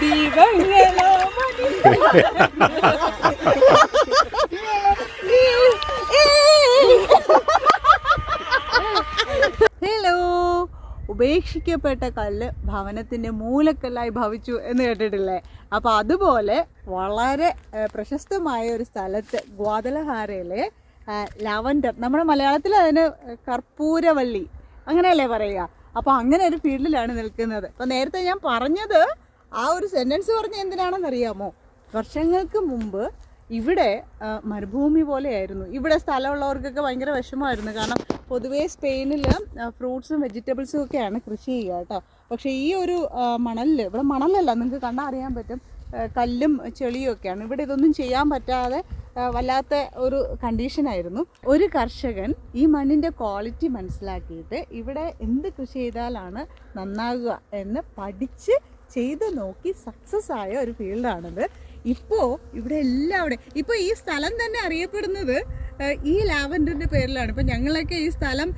ദീപങ്ങളോ hello. ഉപേക്ഷിക്കപ്പെട്ട കല്ല് ഭവനത്തിന്റെ മൂലക്കല്ലായി ഭവിച്ചു എന്ന് കേട്ടിട്ടില്ലേ? അപ്പോൾ അതുപോലെ വളരെ പ്രശസ്തമായ ഒരു സ്ഥലത്ത് ഗ്വാദലഹാരയിലെ ലവൻഡർ നമ്മുടെ മലയാളത്തിൽ അതിന് കർപ്പൂരവള്ളി അങ്ങനെയല്ലേ പറയുക? അപ്പോൾ അങ്ങനെ ഒരു ഫീൽഡിലാണ് നിൽക്കുന്നത്. അപ്പോൾ നേരത്തെ ഞാൻ പറഞ്ഞത് ആ ഒരു സെന്റൻസ് പറഞ്ഞ എന്തിനാണെന്നറിയാമോ? വർഷങ്ങൾക്ക് മുമ്പ് ഇവിടെ മരുഭൂമി പോലെയായിരുന്നു. ഇവിടെ സ്ഥലമുള്ളവർക്കൊക്കെ ഭയങ്കര വിഷമമായിരുന്നു. കാരണം പൊതുവേ സ്പെയിനിൽ ഫ്രൂട്ട്സും വെജിറ്റബിൾസും ഒക്കെയാണ് കൃഷി ചെയ്യുക കേട്ടോ. പക്ഷേ ഈ ഒരു മണലിൽ ഇവിടെ മണലല്ല നിങ്ങൾക്ക് കണ്ടാൽ അറിയാൻ പറ്റും കല്ലും ചെളിയും ഒക്കെയാണ്. ഇവിടെ ഇതൊന്നും ചെയ്യാൻ പറ്റാതെ വല്ലാത്ത ഒരു കണ്ടീഷനായിരുന്നു ഒരു കർഷകൻ ഈ മണ്ണിന്റെ ക്വാളിറ്റി മനസ്സിലാക്കിയിട്ട് ഇവിടെ എന്ത് കൃഷി ചെയ്താലാണ് നന്നാകുക എന്ന് പഠിച്ച് ചെയ്ത് നോക്കി സക്സസ് ആയ ഒരു ഫീൽഡാണിത് ഇപ്പോൾ ഇവിടെ എല്ലാവിടെയും ഇപ്പോൾ ഈ സ്ഥലം തന്നെ അറിയപ്പെടുന്നത് ഈ ലാവൻഡറിന്റെ പേരിലാണ്. ഇപ്പം ഞങ്ങളൊക്കെ ഈ സ്ഥലം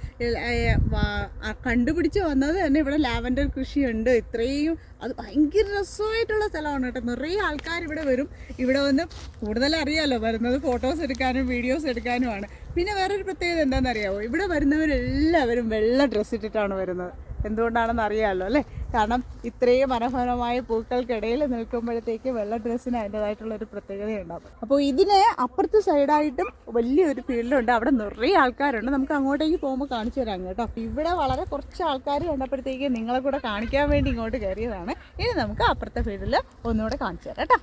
കണ്ടുപിടിച്ച് വന്നത് തന്നെ ഇവിടെ ലാവൻഡർ കൃഷിയുണ്ട്. ഇത്രയും അത് ഭയങ്കര രസമായിട്ടുള്ള സ്ഥലമാണ് കേട്ടോ. നിറയെ ആൾക്കാർ ഇവിടെ വരും. ഇവിടെ വന്ന് കൂടുതൽ അറിയാമല്ലോ വരുന്നത് ഫോട്ടോസ് എടുക്കാനും വീഡിയോസ് എടുക്കാനുമാണ്. പിന്നെ വേറൊരു പ്രത്യേകത എന്താണെന്ന് അറിയാമോ ഇവിടെ വരുന്നവരെല്ലാവരും വെള്ള ഡ്രസ്സ് ഇട്ടിട്ടാണ് വരുന്നത്. എന്തുകൊണ്ടാണെന്ന് അറിയാമല്ലോ അല്ലേ? കാരണം ഇത്രയും മനോഹരമായ പൂക്കൾക്കിടയിൽ നിൽക്കുമ്പോഴത്തേക്ക് വെള്ള ഡ്രസ്സിന് അതിന്റെതായിട്ടുള്ള ഒരു പ്രത്യേകതയുണ്ടാവും. അപ്പോൾ ഇതിന് അപ്പുറത്തെ സൈഡായിട്ടും വലിയൊരു ഫീൽഡുണ്ട്. അവിടെ നിറയെ ആൾക്കാരുണ്ട്. നമുക്ക് അങ്ങോട്ടേക്ക് പോകുമ്പോൾ കാണിച്ചു തരാം കേട്ടോ. ഇവിടെ വളരെ കുറച്ച് ആൾക്കാർ കണ്ടപ്പോഴത്തേക്ക് നിങ്ങളെ കൂടെ കാണിക്കാൻ വേണ്ടി ഇങ്ങോട്ട് കയറിയതാണ്. ഇനി നമുക്ക് അപ്പുറത്തെ ഫീൽഡിൽ ഒന്നുകൂടെ കാണിച്ചു തരാം കേട്ടോ.